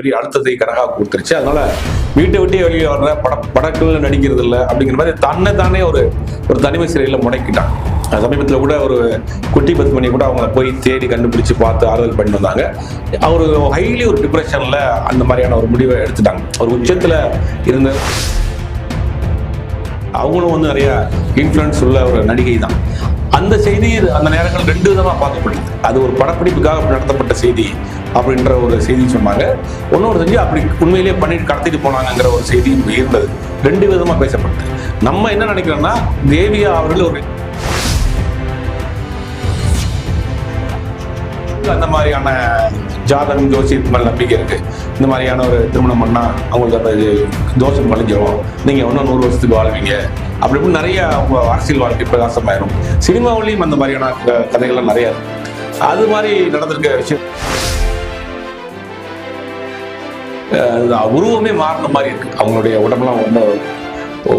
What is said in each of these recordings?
பெரிய அழுத்தத்தை கரகா கொடுத்துருச்சு. அதனால வீட்டை விட்டே வெளியே வர்ற பட படங்கள் நடிக்கிறது இல்லை அப்படிங்கிற மாதிரி தன்னை தானே ஒரு ஒரு தனிமை சிறையில் முடக்கிட்டான். சமீபத்தில் கூட ஒரு குட்டி பத்து கூட அவங்க போய் தேடி கண்டுபிடிச்சு பார்த்து ஆறுதல் பண்ணி வந்தாங்க. அவர் ஹைலி ஒரு டிப்ரெஷனில் அந்த மாதிரியான ஒரு முடிவை எடுத்துட்டாங்க. ஒரு உச்சத்தில் இருந்த அவங்களும் வந்து நிறைய இன்ஃப்ளூயன்ஸ் உள்ள ஒரு நடிகை தான். அந்த செய்தி அந்த நேரங்கள் ரெண்டு விதமாக பார்க்கப்படுது அது ஒரு படப்பிடிப்புக்காக நடத்தப்பட்ட செய்தி. அப்படின்ற ஒரு செய்தி சொன்னாங்க. ஒன்னொரு செஞ்சு அப்படி உண்மையிலேயே பண்ணிட்டு கடத்திட்டு போனாங்கங்கிற ஒரு செய்தி இருந்தது ரெண்டு விதமாக பேசப்பட்டது. நம்ம என்ன நினைக்கிறோம்னா தேவியா அவர்கள் ஒரு அந்த மாதிரியான ஜாதகம் ஜோசியத்து மேல நம்பிக்கை இருக்கு. இந்த மாதிரியான ஒரு திருமணம் பண்ணா அவங்களுக்கு அந்த இது தோஷம் கழிஞ்சிரும் நீங்க இன்னும் நூறு வருஷத்துக்கு வாழ்வீங்க. அப்படி இப்படி நிறைய அவங்க அரசியல் வாழ்க்கை பிரகாசமாயிரும் சினிமாவிலையும் அந்த மாதிரியான க- கதைகள்லாம் நிறைய இருக்கு. அது மாதிரி நடந்திருக்க விஷயம் உருவமே மாறின மாதிரி இருக்கு. அவங்களுடைய உடம்பெல்லாம் ரொம்ப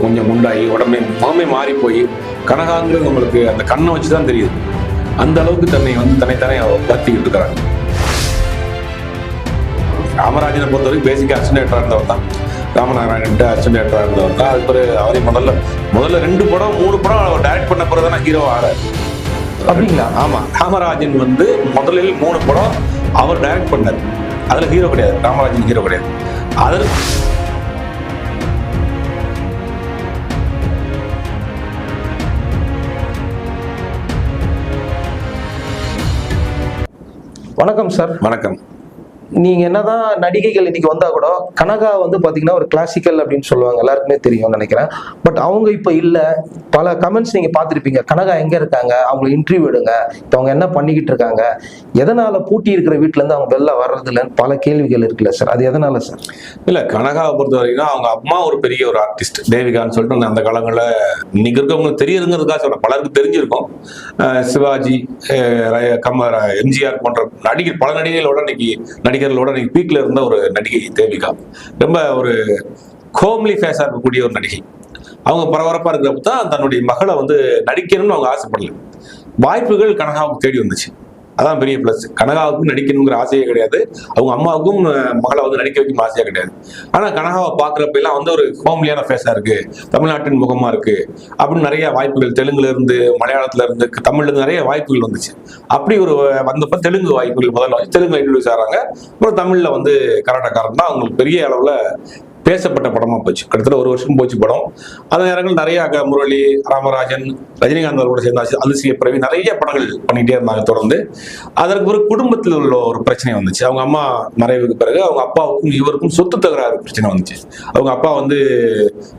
கொஞ்சம் குண்டாகி உடம்பே முகமே மாறி போய் கனகாங்கிறது உங்களுக்கு அந்த கண்ணை வச்சு தான் தெரியுது. அந்த அளவுக்கு தன்னை வந்து தன்னைத்தானே வளர்த்திக்கிட்டு இருக்கிறாங்க. ராமராஜனை பொறுத்த வரைக்கும் பேசிக்காக அர்ச்சனேட்டராக இருந்தவர் தான். ராமநாராயணன்ட்டு அர்ச்சனேட்டராக இருந்தவர் தான். அது பிறகு அவரே முதல்ல முதல்ல ரெண்டு படம் மூணு படம் அவர் டைரக்ட் பண்ண பிறகு தான் ஹீரோ ஆகிறார் அப்படிங்களா? ஆமா. ராமராஜன் வந்து முதலில் மூணு படம் அவர் டைரக்ட் பண்ணார். அதுல ஹீரோ கிடையாது. ராமராஜன் ஹீரோ கிடையாது. அதற்கு வணக்கம் சார் வணக்கம். நீங்க என்னதான் நடிகைகள் இன்னைக்கு வந்தா கூட கனகா வந்து பாத்தீங்கன்னா ஒரு கிளாசிக்கல் அப்படின்னு சொல்லுவாங்க. எல்லாருக்குமே தெரியும் நினைக்கிறேன். பட் அவங்க இப்ப இல்ல. பல கமெண்ட்ஸ் நீங்க பார்த்துருப்பீங்க. கனகா எங்க இருக்காங்க? அவங்கள இன்டர்வியூ எடுங்க. இப்ப அவங்க என்ன பண்ணிக்கிட்டு இருக்காங்க? எதனால பூட்டி இருக்கிற வீட்டுல இருந்து அவங்க வெளில வர்றது இல்லைன்னு பல கேள்விகள் இருக்குல்ல சார் அது எதனால சார் இல்ல கனகாவை பொறுத்த வரைக்கும் அவங்க அம்மா ஒரு பெரிய ஒரு ஆர்டிஸ்ட் தேவிகான்னு சொல்லிட்டு அந்த காலங்களில் இன்னைக்கு இருக்கவங்களுக்கு தெரியுதுங்கிறதுக்காக சொல்ல பலருக்கு தெரிஞ்சிருக்கும். சிவாஜி அஹ் கம எம்ஜிஆர் போன்ற நடிகர் பல நடிகைகளோட இன்னைக்கு நடிகர்களோட இன்னைக்கு பீக்ல இருந்த ஒரு நடிகை தேவிகா. ரொம்ப ஒரு ஹோம்லி ஃபேஸா இருக்கக்கூடிய ஒரு நடிகை. அவங்க பரபரப்பா இருக்கிறப்ப தான் தன்னுடைய மகளை வந்து நடிக்கணும்னு அவங்க ஆசைப்படல. வாய்ப்புகள் கனகாவுக்கு தேடி வந்துச்சு. அதான் பெரிய ப்ளஸ் கனகாவுக்கும் நடிக்கணுங்கிற ஆசையே கிடையாது. அவங்க அம்மாவுக்கும் மகளை வந்து நடிக்க வைக்கும் ஆசையாக கிடையாது. ஆனா கனகாவை பார்க்குறப்ப எல்லாம் வந்து ஒரு ஹோம்லியான ஃபேஸா இருக்கு. தமிழ்நாட்டின் முகமா இருக்கு. அப்படின்னு நிறைய வாய்ப்புகள் தெலுங்குல இருந்து மலையாளத்துல இருந்து தமிழ்ல இருந்து நிறைய வாய்ப்புகள் வந்துச்சு. அப்படி ஒரு வந்தப்ப தெலுங்கு வாய்ப்புகள் முதல்ல தெலுங்கு இன்ட்ரடியூஸ் ஆகிறாங்க அப்புறம் தமிழ்ல வந்து கர்நாடகாரன் தான். அவங்களுக்கு பெரிய அளவுல பேசப்பட்ட படமா போச்சு. கிட்டத்தட்ட ஒரு வருஷம் போச்சு படம். அந்த நேரங்கள் நிறைய முரளி ராமராஜன் ரஜினிகாந்த் அவரோட சேர்ந்தாச்சு. அசி- அதிசய பிறவி நிறைய படங்கள் பண்ணிகிட்டே இருந்தாங்க தொடர்ந்து. அதற்கு ஒரு குடும்பத்தில் உள்ள ஒரு பிரச்சனை வந்துச்சு. அவங்க அம்மா மறைவுக்கு பிறகு அவங்க அப்பாவுக்கும் இவருக்கும் சொத்து தகராறு பிரச்சனை வந்துச்சு. அவங்க அப்பா வந்து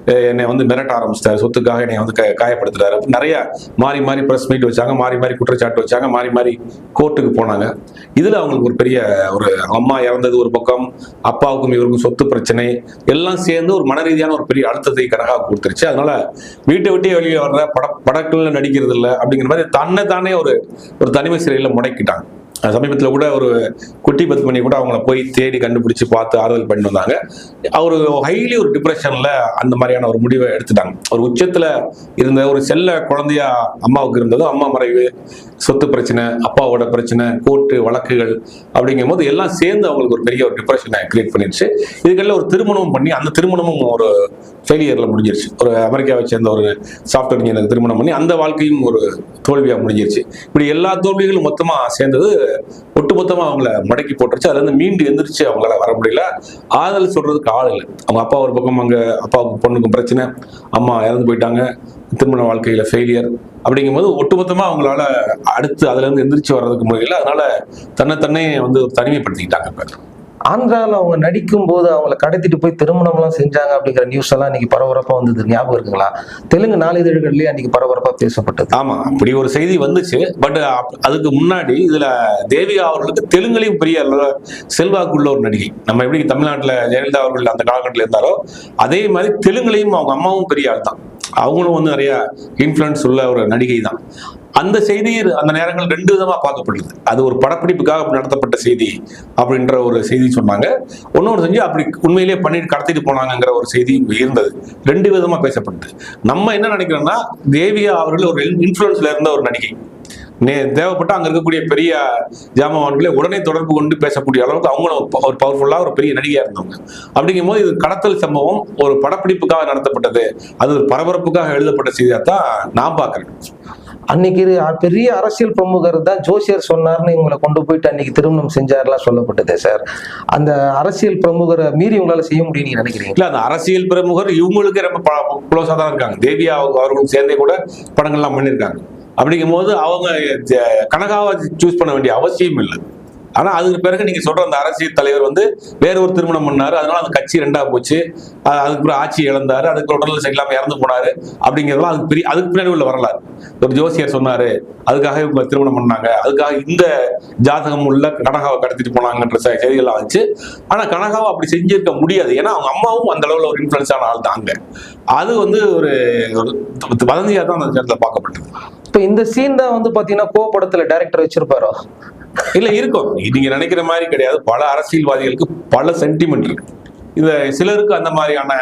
என்னை வந்து மிரட்ட ஆரம்பிச்சிட்டாரு. சொத்துக்காக என்னை வந்து க- காயப்படுத்துறாரு. நிறைய மாறி மாறி ப்ரெஸ் மீட் வச்சாங்க. மாறி மாறி குற்றச்சாட்டு வச்சாங்க. மாறி மாறி கோர்ட்டுக்கு போனாங்க. இதுல அவங்களுக்கு ஒரு பெரிய ஒரு அம்மா இறந்தது ஒரு பக்கம். அப்பாவுக்கும் இவருக்கும் சொத்து பிரச்சனை. எல்லாம் சேர்ந்து ஒரு மன ரீதியான ஒரு பெரிய அழுத்தத்தை கனகா கொடுத்துருச்சு. அதனால வீட்டை விட்டே வெளியே வர்ற பட படக்குள்ள நடிக்கிறது இல்லை அப்படிங்கிற மாதிரி தன்னை தானே ஒரு ஒரு தனிமை சிறையில் முடக்கிட்டாங்க. சமீபத்தில் கூட ஒரு குட்டி பத்து கூட அவங்கள போய் தேடி கண்டுபிடிச்சு பார்த்து ஆறுதல் பண்ணி வந்தாங்க. அவர் ஹைலி ஒரு டிப்ரெஷனில் அந்த மாதிரியான ஒரு முடிவை எடுத்துட்டாங்க. ஒரு உச்சத்தில் இருந்த ஒரு செல்ல குழந்தையா அம்மாவுக்கு இருந்ததும் அம்மா மறைவு சொத்து பிரச்சனை அப்பாவோட பிரச்சனை கோர்ட்டு வழக்குகள் அப்படிங்கும் போது எல்லாம் சேர்ந்து அவங்களுக்கு ஒரு பெரிய ஒரு டிப்ரெஷனை கிரியேட் பண்ணிடுச்சு. இதுக்கெல்லாம் ஒரு திருமணம் பண்ணி அந்த திருமணமும் ஒரு ஃபெயிலியரில் முடிஞ்சிருச்சு. ஒரு அமெரிக்காவை சேர்ந்த ஒரு சாஃப்ட்வேர் இன்ஜினியருக்கு திருமணம் பண்ணி அந்த வாழ்க்கையும் ஒரு தோல்வியாக முடிஞ்சிருச்சு. இப்படி எல்லா தோல்விகளும் மொத்தமாக சேர்ந்தது ஒட்டுமொத்தமாக அவங்கள மடக்கி போட்டுருச்சு. அதுல இருந்து மீண்டு எந்திரிச்சு அவங்களால வர முடியல. ஆதல் சொல்றதுக்கு ஆள் இல்லை. அவங்க அப்பா ஒரு பக்கம் அங்க அப்பாவுக்கும் பொண்ணுக்கும் பிரச்சனை. அம்மா இறந்து போயிட்டாங்க. திருமண வாழ்க்கையில ஃபெயிலியர் அப்படிங்கும்போது ஒட்டுமொத்தமாக அவங்களால அடுத்து அதுல இருந்து எந்திரிச்சு வர்றதுக்கு முடியல. அதனால தன்னைத்தன்னே வந்து தனிமைப்படுத்திக்கிட்டாங்க இப்போ. ஆந்திராவில் அவங்க நடிக்கும் போது அவங்கள கடத்திட்டு போய் திருமணம்லாம் செஞ்சாங்க அப்படிங்கிற நியூஸ் எல்லாம் இன்னைக்கு பரபரப்பாக வந்தது. ஞாபகம் இருக்குங்களா? தெலுங்கு நாளிதழ்கள்லேயே அன்னைக்கு பரபரப்பாக பேசப்பட்டது. ஆமா அப்படி ஒரு செய்தி வந்துச்சு. பட் அதுக்கு முன்னாடி இதுல தேவி அவர்களுக்கு தெலுங்குலையும் பெரிய அளவுல செல்வாக்குள்ள ஒரு நடிகை. நம்ம எப்படி தமிழ்நாட்டில் ஜெயலலிதா அவர்கள் அந்த காலகட்டத்தில் இருந்தாரோ அதே மாதிரி தெலுங்குலையும் அவங்க அம்மாவும் பெரிய ஆள் தான் அவங்களும் வந்து நிறைய இன்ஃப்ளூயன்ஸ் உள்ள ஒரு நடிகை தான் அந்த செய்தி அந்த நேரங்கள் ரெண்டு விதமாக பார்க்கப்படுது அது ஒரு படப்பிடிப்புக்காக நடத்தப்பட்ட செய்தி அப்படின்ற ஒரு செய்தி சொன்னாங்க. ஒன்னொன்று செஞ்சு அப்படி உண்மையிலேயே பண்ணிட்டு கடத்திட்டு போனாங்கங்கிற ஒரு செய்தி இருந்தது. ரெண்டு விதமாக பேசப்பட்டது. நம்ம என்ன நினைக்கிறோம்னா தேவியா அவர்கள் ஒரு இன்ஃப்ளூயன்ஸ்ல இருந்த ஒரு நடிகை. நே தேவைப்பட்ட அங்கே இருக்கக்கூடிய பெரிய ஜாமவான்களை உடனே தொடர்பு கொண்டு பேசக்கூடிய அளவுக்கு அவங்களும் ஒரு- பவர்ஃபுல்லாக ஒரு பெரிய நடிகையாக இருந்தவங்க. அப்படிங்கும் போது இது கடத்தல் சம்பவம் ஒரு படப்பிடிப்புக்காக நடத்தப்பட்டது. அது ஒரு பரபரப்புக்காக எழுதப்பட்ட செய்தியாக தான் நான் பார்க்குறேன். அன்னைக்கு பெரிய அரசியல் பிரமுகர் தான் ஜோசியர் சொன்னார்னு இவங்களை கொண்டு போயிட்டு அன்னைக்கு திருமணம் செஞ்சார்லாம் சொல்லப்பட்டதே சார். அந்த அரசியல் பிரமுகரை மீறி உங்களால செய்ய முடியும் நினைக்கிறீங்க? இல்ல அந்த அரசியல் பிரமுகர் இவங்களுக்கு ரொம்ப க்ளோஸா தான் இருக்காங்க. தேவியா அவங்க- அவர்களும் சேர்ந்தே கூட படங்கள்லாம் பண்ணியிருக்காங்க. அப்படிங்கும் போது அவங்க கனகாவை சூஸ் பண்ண வேண்டிய அவசியம் இல்லை. ஆனால் அதுக்கு பிறகு நீங்கள் சொல்கிற அந்த அரசியல் தலைவர் வந்து வேற ஒரு திருமணம் பண்ணார். அதனால அந்த கட்சி ரெண்டாக போச்சு. அதுக்கப்புறம் ஆட்சி இழந்தாரு. அதுக்கு உடல்ல சரியில்லாமல் இறந்து போனாரு. அப்படிங்கிறதெல்லாம் அதுக்கு பெரிய அதுக்கு பின்னாடி உள்ள வரலாறு. ஒரு ஜோசியர் சொன்னார் அதுக்காக இவங்க திருமணம் பண்ணாங்க. அதுக்காக இந்த ஜாதகம் உள்ள கனகாவை கடத்திட்டு போனாங்கன்ற செய்திகள்லாம் வந்துச்சு. ஆனால் கனகாவை அப்படி செஞ்சிருக்க முடியாது. ஏன்னா அவங்க அம்மாவும் அந்த அளவில் ஒரு இன்ஃப்ளூன்ஸான ஆள் தான் அது வந்து ஒரு ஒரு தான் அந்த நேரத்தில் பார்க்கப்பட்டது. இப்போ இந்த சீன் தான் வந்து பார்த்தீங்கன்னா கோ டேரக்டர் டைரக்டர் வச்சிருப்பாரோ? இல்ல இருக்கும். நீங்க நினைக்கிற மாதிரி கிடையாது. பல அரசியல்வாதிகளுக்கு பல சென்டிமெண்ட் இருக்கு. இந்த சிலருக்கு அந்த மாதிரியான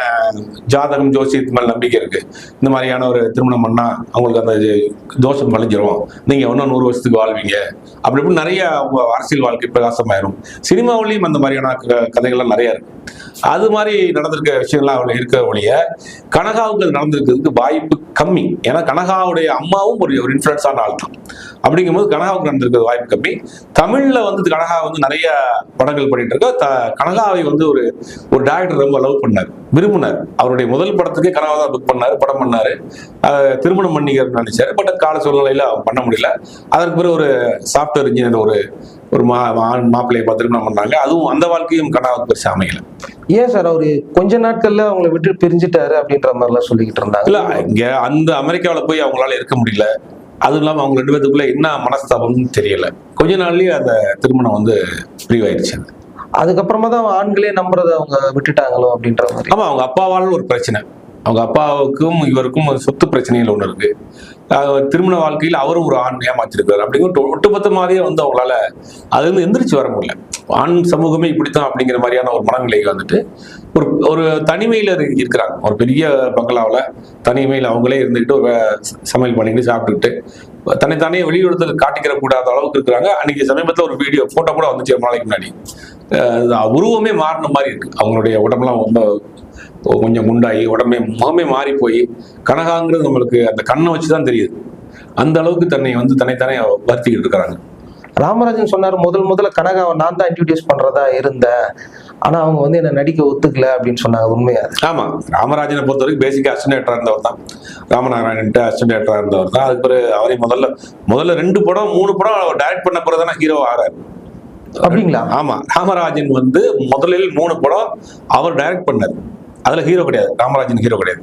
ஜாதகம் ஜோசியத்து மேல நம்பிக்கை இருக்கு. இந்த மாதிரியான ஒரு திருமணம் பண்ணா அவங்களுக்கு அந்த தோஷம் கழிஞ்சிரும் நீங்க இன்னும் நூறு வருஷத்துக்கு வாழ்வீங்க. அப்படி இப்படி நிறைய அவங்க அரசியல் வாழ்க்கை பிரகாசமாயிரும். சினிமாவிலையும் அந்த மாதிரியான க- கதைகள்லாம் நிறைய இருக்கு. அது மாதிரி நடந்திருக்க விஷயம்லாம் அவள் இருக்க ஒழிய கனகாவுக்கு அது நடந்திருக்கிறதுக்கு வாய்ப்பு கம்மி. ஏன்னா கனகாவுடைய அம்மாவும் ஒரு ஒரு இன்ஃபுளுன்ஸான ஆள் தான். அப்படிங்கும்போது கனகாவுக்கு நடந்திருக்கிறது வாய்ப்பு கம்மி. தமிழ்ல வந்து கனகா வந்து நிறைய படங்கள் பண்ணிட்டு இருக்கா. த- கனகாவை வந்து ஒரு ஒரு டேரக்டர் ரொம்ப லவ் பண்ணார். விரும்பினார். அவருடைய முதல் படத்துக்கே கனகா தான் புக் பண்ணாரு படம் பண்ணாரு. திருமணம் பண்ணிக்க நினைச்சாரு. பட் கால சூழ்நிலையில பண்ண முடியல. அதற்கு பிறகு ஒரு சாஃப்ட்வேர் இன்ஜினியர் ஒரு ஒரு மா மாப்பிள்ளையை பார்த்து திருமணம் பண்ணாங்க அதுவும் அந்த வாழ்க்கையும் கனகாவுக்கு பெருசா அமையல. ஏன் சார்? அவரு கொஞ்ச நாட்கள்ல அவங்கள விட்டு பிரிஞ்சுட்டாரு அப்படின்ற மாதிரி எல்லாம் சொல்லிக்கிட்டு இருந்தாங்க. இல்ல இங்க அந்த அமெரிக்காவுல போய் அவங்களால இருக்க முடியல. அதுவும் இல்லாம அவங்க ரெண்டு பேத்துக்குள்ள என்ன மனஸ்தாபம்னு தெரியல. கொஞ்ச நாள்லயே அந்த திருமணம் வந்து பிரிவாயிருச்சு அதுக்கப்புறமா தான் அவன் ஆண்களே நம்புறதை அவங்க விட்டுட்டாங்களோ அப்படின்ற மாதிரி. ஆமா அவங்க அப்பாவால் ஒரு பிரச்சனை. அவங்க அப்பாவுக்கும் இவருக்கும் ஒரு சொத்து பிரச்சனைகள் ஒண்ணு இருக்கு. திருமண வாழ்க்கையில் அவரும் ஒரு ஆண் ஏமாத்திருக்காரு அப்படிங்கிற ஒட்டுமொத்தமாவே வந்து அவங்களால அதுலேருந்து எந்திரிச்சு வர முடியல. ஆண் சமூகமே இப்படித்தான் அப்படிங்கிற மாதிரியான ஒரு மனநிலைக்கு வந்துட்டு ஒரு ஒரு தனிமையில் இருக்கிறாங்க. ஒரு பெரிய பங்களாவில் தனிமையில் அவங்களே இருந்துக்கிட்டு ஒரு வே- சமையல் பண்ணிக்கிட்டு சாப்பிட்டுக்கிட்டு தன்னைத்தானே வெளியுறத்தில் காட்டிக்கிற கூடாத அளவுக்கு இருக்கிறாங்க. அன்னைக்கு சமீபத்தில் ஒரு வீடியோ ஃபோட்டோ கூட வந்துச்சு நாளைக்கு முன்னாடி. உருவமே மாறின மாதிரி இருக்கு. அவங்களுடைய உடம்பெல்லாம் ரொம்ப கொஞ்சம் குண்டாகி உடம்பே முகமே மாறி போய் கனகாங்கிறது நம்மளுக்கு அந்த கண்ணை வச்சு தான் தெரியுது. அந்த அளவுக்கு தன்னை வந்து தன்னைத்தானே வருத்திக்கிட்டு இருக்கிறாங்க. ராமராஜன் சொன்னாரு முதல் முதல்ல கனகாவை நான் தான் இன்ட்ரடியூஸ் பண்றதா இருந்தேன். ஆனா அவங்க வந்து என்ன நடிக்க ஒத்துக்கல அப்படின்னு சொன்னாங்க உண்மையா அது? ஆமா. ராமராஜனை பொறுத்த வரைக்கும் பேசிக்கா அசிஸ்டன்டா இருந்தவர் தான். ராமநாராயணன்ட்டு அசிஸ்டன்டா இருந்தவர் தான். அதுக்கு பிறகு அவரை முதல்ல முதல்ல ரெண்டு படம் மூணு படம் டைரக்ட் பண்ண பிறகு தானே ஹீரோ ஆறாரு. அப்படிங்களா? ஆமா. ராமராஜன் வந்து முதலில் மூணு படம் அவர் டைரக்ட் பண்ணார். அதில் ஹீரோ கிடையாது. ராமராஜன் ஹீரோ கிடையாது.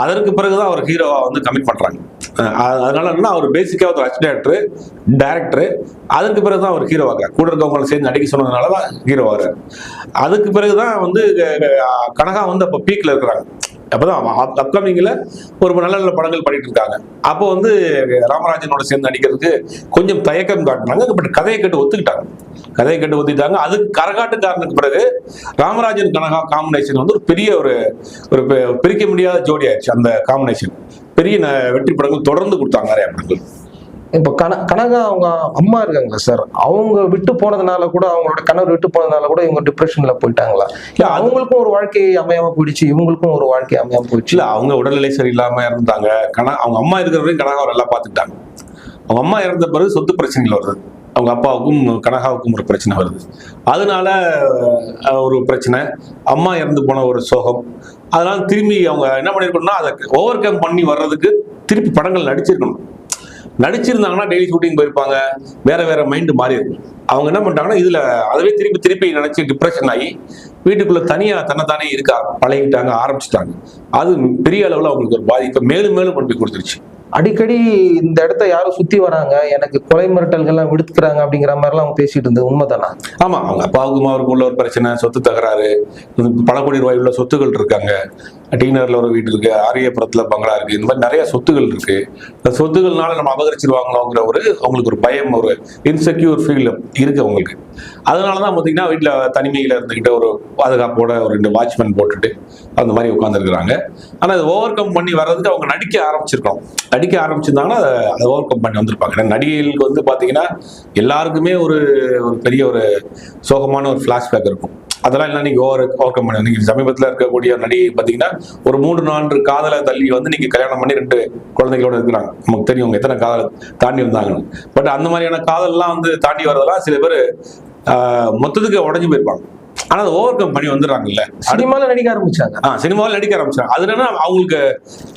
அதற்கு பிறகுதான் அவர் ஹீரோவாக வந்து கமிட் பண்ணுறாங்க அதனால என்ன அவர் பேசிக்காக ஒரு அஸ்ட் டேரக்டரு டேரக்டரு அதற்கு பிறகுதான் அவர் ஹீரோவாக கூட இருக்கவங்களை சேர்ந்து நடிக்க சொன்னதுனால தான் ஹீரோவாக அதுக்கு பிறகு தான் வந்து கனகா வந்து அப்போ பீக்கில் இருக்கிறாங்க. அப்போதான் அப்கமிங்கில் ஒரு நல்ல நல்ல படங்கள் பண்ணிட்டு இருக்காங்க. அப்போ வந்து ராமராஜனோட சேர்ந்து நடிக்கிறதுக்கு கொஞ்சம் தயக்கம் காட்டினாங்க. பட் கதையை கேட்டு ஒத்துக்கிட்டாங்க. கதையை கேட்டு ஒத்துக்கிட்டாங்க அதுக்கு கரகாட்டுக்காரனுக்கு பிறகு ராமராஜன் கனகா காம்பினேஷன் வந்து ஒரு பெரிய ஒரு ஒரு பிரிக்க முடியாத ஜோடி ஆயிடுச்சு அந்த காம்பினேஷன் பெரிய வெற்றி படங்கள் தொடர்ந்து கொடுத்தாங்க நிறைய படங்கள். இப்போ கன கனகா அவங்க அம்மா இருக்காங்களா சார் அவங்க விட்டு போனதுனால கூட அவங்களோட கணவர் விட்டு போனதுனால கூட இவங்க டிப்ரெஷன்ல போயிட்டாங்களா? இல்ல அவங்களுக்கும் ஒரு வாழ்க்கை அமையாம போயிடுச்சு இவங்களுக்கும் ஒரு வாழ்க்கை அமையாம போயிடுச்சு. இல்ல அவங்க உடல்நிலை சரியில்லாம இருந்தாங்க கன அவங்க அம்மா இருக்கிற வரைக்கும் கனகாவை நல்லா பார்த்துக்கிட்டாங்க. அவங்க அம்மா இறந்த பிறகு சொத்து பிரச்சனைகள் வருது. அவங்க அப்பாவுக்கும் கனகாவுக்கும் ஒரு பிரச்சனை வருது. அதனால ஒரு பிரச்சனை. அம்மா இறந்து போன ஒரு சோகம். அதனால திரும்பி அவங்க என்ன பண்ணிருக்கணும்னா அதை ஓவர் கம் பண்ணி வர்றதுக்கு திருப்பி படங்கள் நடிச்சிருக்கணும். நடிச்சிருந்தாங்கன்னா டெய்லி ஷூட்டிங் போயிருப்பாங்க. வேற வேற மைண்டு மாறி இருக்கும். அவங்க என்ன பண்ணிட்டாங்கன்னா இதுல அதவே திருப்பி திருப்பி நினைச்சு டிப்ரெஷன் ஆகி வீட்டுக்குள்ள தனியா தன்னைத்தானே இருக்க பழகிட்டாங்க ஆரம்பிச்சிட்டாங்க. அது பெரிய அளவுல அவங்களுக்கு ஒரு பாதிப்பை மேலும் மேலும் கொண்டு போய் கொடுத்துருச்சு. அடிக்கடி இந்த இடத்த யாரும் சுத்தி வராங்க எனக்கு கொலை மிரட்டல்கள்லாம் விடுத்துக்கிறாங்க அப்படிங்கிற மாதிரிலாம் அவங்க பேசிட்டு இருந்தது. உண்மைதானா? ஆமா அவங்க அப்பாவுக்கும் அவருக்கு உள்ள ஒரு பிரச்சனை சொத்து தகராறு பல கோடி ரூபாய் உள்ள சொத்துக்கள் இருக்காங்க. டீனர்ல ஒரு வீடு இருக்கு ஆரியபுரத்துல பங்களா இருக்கு இந்த மாதிரி நிறைய சொத்துகள் இருக்கு. இந்த சொத்துகள்னால நம்ம அபகரிச்சிருவாங்களோங்கிற ஒரு அவங்களுக்கு ஒரு பயம் ஒரு இன்செக்யூர் ஃபீல் இருக்கு அவங்களுக்கு. அதனாலதான் பாத்தீங்கன்னா வீட்டுல தனிமையில இருந்துகிட்டு ஒரு பாதுகாப்போட ஒரு ரெண்டு வாட்ச்மேன் போட்டுட்டு அந்த மாதிரி உட்காந்துருக்குறாங்க ஆனா அதை ஓவர் கம் பண்ணி வர்றதுக்கு அவங்க நடிக்க ஆரம்பிச்சிருக்கோம் நடிக்க ஆரம்பிச்சிருந்தாங்கன்னா அதை அதை ஓவர் கம் பண்ணி வந்திருப்பாங்க. ஏன்னா நடிகைகளுக்கு வந்து பாத்தீங்கன்னா எல்லாருக்குமே ஒரு ஒரு பெரிய ஒரு சோகமான ஒரு ஃபிளாஷ்பேக் இருக்கும். அதெல்லாம் எல்லாம் நீங்க ஓவர் ஓவர் கம் பண்ணி நீங்க சமீபத்தில் இருக்கக்கூடிய நடிகை பாத்தீங்கன்னா ஒரு மூன்று நான்கு காதலை தள்ளி வந்து நீங்க கல்யாணம் பண்ணி ரெண்டு குழந்தைகளோட இருக்கிறாங்க. நமக்கு தெரியும் அவங்க எத்தனை காதலை தாண்டி வந்தாங்கன்னு. பட் அந்த மாதிரியான காதல்லாம் வந்து தாண்டி வரதெல்லாம் சில பேர் மொத்தத்துக்கு உடஞ்சு போயிருப்பாங்க. ஆனா அதை ஓவர் கம் பண்ணி வந்துடுறாங்கல்ல. சினிமால நடிக்க ஆரம்பிச்சாங்க. ஆ சினிமாவில் நடிக்க ஆரம்பிச்சாங்க. அது என்னன்னா அவங்களுக்கு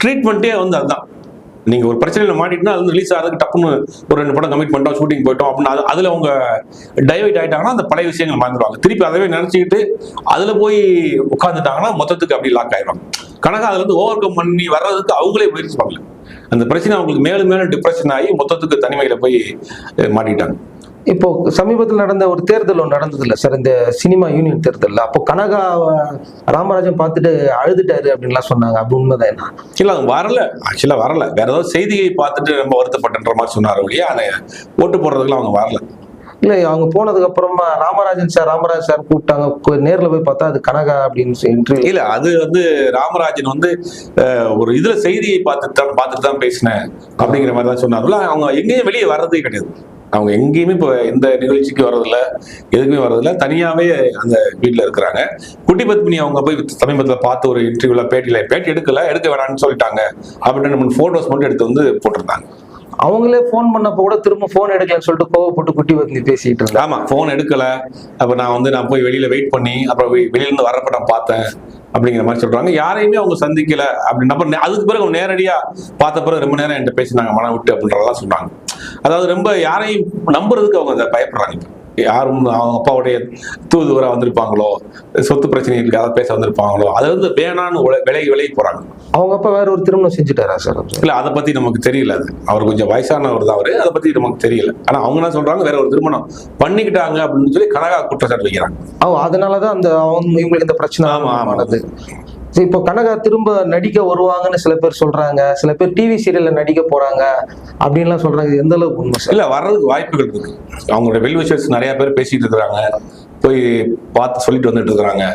ட்ரீட்மெண்ட்டே வந்து அதுதான். நீங்க ஒரு பிரச்சனையில மாட்டிட்டுனா அது ரிலீஸ் ஆகிறதுக்கு டப்புன்னு ஒரு ரெண்டு படம் கமிட் பண்ணிட்டோம் ஷூட்டிங் போயிட்டோம் அப்படின்னு அது அதுல அவங்க டைவர்ட் ஆயிட்டாங்கன்னா அந்த பழைய விஷயங்கள் மறந்துடுவாங்க. திருப்பி அதவே நினைச்சுக்கிட்டு அதுல போய் உட்காந்துட்டாங்கன்னா மொத்தத்துக்கு அப்படி லாக் ஆயிடுவாங்க. கணக்காக அதுல இருந்து ஓவர் கம் பண்ணி வர்றதுக்கு அவங்களே முயற்சி பண்ணல. அந்த பிரச்சனை அவங்களுக்கு மேலும் மேலும் டிப்ரெஷன் ஆகி மொத்தத்துக்கு தனிமையில போய் அஹ், மாட்டிட்டாங்க இப்போ சமீபத்தில் நடந்த ஒரு தேர்தல் ஒன்று நடந்தது இல்ல சார் இந்த சினிமா யூனியன் தேர்தல்ல. அப்போ கனகா ராமராஜன் பார்த்துட்டு அழுதுட்டாரு அப்படின்லாம் சொன்னாங்க. அப்படி உண்மைதான் என்ன? இல்ல அது வரல. ஆக்சுவலா வரல. வேற ஏதாவது செய்தியை பார்த்துட்டு ரொம்ப வருத்தப்பட்டன்ற மாதிரி சொன்னார் ஒழிய ஆனா ஓட்டு போடுறதுக்குலாம் அவங்க வரல. இல்ல அவங்க போனதுக்கு அப்புறமா ராமராஜன் சார் ராமராஜ் சார் கூப்பிட்டாங்க. நேர்ல போய் பார்த்தா அது கனகா அப்படின்னு இன்டர்வியூ இல்ல அது வந்து ராமராஜன் வந்து ஒரு இதுல செய்தியை பார்த்துட்டு தான் பார்த்துட்டு தான் பேசினேன் அப்படிங்கிற மாதிரி தான் சொன்னார்ல அவங்க எங்கேயும் வெளியே வர்றதே கிடையாது. அவங்க எங்கேயுமே இப்போ எந்த நிகழ்ச்சிக்கு வர்றதில்ல எதுக்குமே வர்றதில்ல. தனியாவே அந்த வீட்ல இருக்கிறாங்க. குட்டி பத்மினி அவங்க போய் சமீபத்துல பார்த்து ஒரு இன்டர்வியூல பேட்டியில பேட்டி எடுக்கல எடுக்க வேணாம்னு சொல்லிட்டாங்க. அப்படின்னு ரெண்டு மூணு போட்டோஸ் மட்டும் எடுத்து வந்து போட்டிருந்தாங்க. அவங்களே ஃபோன் பண்ணப்போ கூட திரும்ப ஃபோன் எடுக்கலன்னு சொல்லிட்டு கோவப்பட்டு குட்டி வந்து பேசிட்டு இருந்தாங்க. ஆமா போன் எடுக்கல. அப்ப நான் வந்து நான் போய் வெளியில வெயிட் பண்ணி அப்புறம் வெ- வெளியில இருந்து வரப்ப நான் பார்த்தேன் அப்படிங்கிற மாதிரி சொல்றாங்க. யாரையுமே அவங்க சந்திக்கல. அப்படின்னப்ப நே- அதுக்கு பிறகு அவங்க நேரடியா பார்த்த பிறகு ரொம்ப நேரம் என்கிட்ட பேசினாங்க மனம் விட்டு அப்படின்றதெல்லாம் சொன்னாங்க. அதாவது ரொம்ப யாரையும் நம்புறதுக்கு அவங்க பயப்படுறாங்க. யாரும் அவங்க அப்பாவுடைய தூதுவரா வந்திருப்பாங்களோ சொத்து பிரச்சனைகளுக்காக பேச வந்திருப்பாங்களோ அது வந்து வேணான்னு விலகி விலகி போறாங்க. அவங்க அப்பா வேற ஒரு திருமணம் செஞ்சுட்டாரா சார்? இல்ல அதை பத்தி நமக்கு தெரியல அது. அவர் கொஞ்சம் வயசானவர் தான் அவரு அதை பத்தி நமக்கு தெரியல. ஆனா அவங்க என்ன சொல்றாங்க வேற ஒரு திருமணம் பண்ணிக்கிட்டாங்க அப்படின்னு சொல்லி கனகா குற்றச்சாட்டு வைக்கிறாங்க. அதனாலதான் அந்த அவங்க இவங்களுக்கு இந்த பிரச்சனை ஆமா, ஆமா. சரி, இப்போ கனகா திரும்ப நடிக்க வருவாங்கன்னு சில பேர் சொல்றாங்க. சில பேர் டிவி சீரியல்ல நடிக்க போறாங்க. அப்படின்லாம் சொல்றாங்க. எந்த அளவுக்கு உண்மை இல்ல வர்றதுக்கு வாய்ப்புகள் இருக்கு அவங்களோட வெல்விஷர்ஸ் நிறைய பேர் பேசிட்டு இருக்கிறாங்க. போய் பார்த்து சொல்லிட்டு வந்துட்டு இருக்கிறாங்க.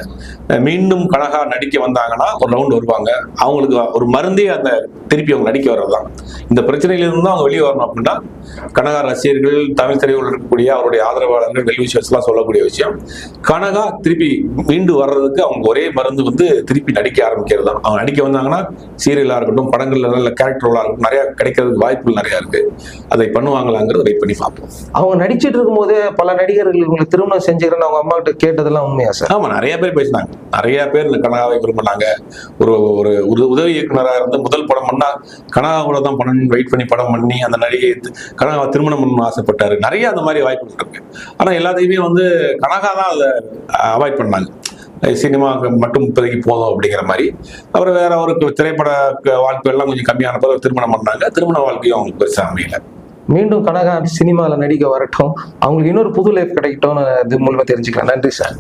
மீண்டும் கனகா நடிக்க வந்தாங்கன்னா ஒரு ரவுண்ட் வருவாங்க. அவங்களுக்கு ஒரு மருந்தே அந்த திருப்பி அவங்க நடிக்க வர்றதுதான். இந்த பிரச்சனையிலிருந்து தான் அவங்க வெளியே வரணும் அப்படின்னா கனகா ரசிகர்கள் தமிழ் திரையுலகில் இருக்கக்கூடிய அவருடைய ஆதரவாளர்கள் வெல் சொல்லக்கூடிய விஷயம். கனகா திருப்பி மீண்டு வர்றதுக்கு அவங்க ஒரே மருந்து வந்து திருப்பி நடிக்க ஆரம்பிக்கிறது தான் அவங்க நடிக்க வந்தாங்கன்னா சீரியலாக இருக்கட்டும் படங்கள்ல நல்ல கேரக்டர்களாக இருக்கட்டும் நிறையா கிடைக்கிறதுக்கு வாய்ப்புகள் நிறையா இருக்கு. அதை பண்ணுவாங்களாங்கிறத வெயிட் பண்ணி பார்ப்போம். அவங்க நடிச்சிட்டு இருக்கும்போது பல நடிகர்கள் இவங்களை திருமணம் செஞ்சுக்கிறேன்னு அவங்க அம்மா கிட்ட கேட்டதெல்லாம் உண்மையா சார்? ஆமா நிறைய பேர் பேசினாங்க. நிறைய பேர் இந்த கனகாவை விரும்பினாங்க. ஒரு ஒரு ஒரு உதவி இயக்குனராக இருந்து முதல் படம் பண்ணா கனகாவோட தான் பண்ணணும் வெயிட் பண்ணி படம் பண்ணி அந்த நடிகை கனகாவை திருமணம் பண்ணணும்னு ஆசைப்பட்டாரு. நிறைய அந்த மாதிரி வாய்ப்புகள் இருக்கு. ஆனா எல்லாத்தையுமே வந்து கனகா தான் அதை அவாய்ட் பண்ணாங்க. சினிமா மட்டும் இப்போதைக்கு போதும் அப்படிங்கிற மாதிரி. அப்புறம் வேற அவருக்கு திரைப்பட வாழ்க்கை எல்லாம் கொஞ்சம் கம்மியான பிறகு திருமணம் பண்ணாங்க. திருமண வாழ்க்கையும் அவங்களுக்கு பெருசாக அமையலை. மீண்டும் கனகா சினிமாவில் நடிக்க வரட்டும். அவங்களுக்கு இன்னொரு புது லைஃப் கிடைக்கட்டும்னு இது மூலமாக தெரிஞ்சுக்கலாம் நன்றி சார்.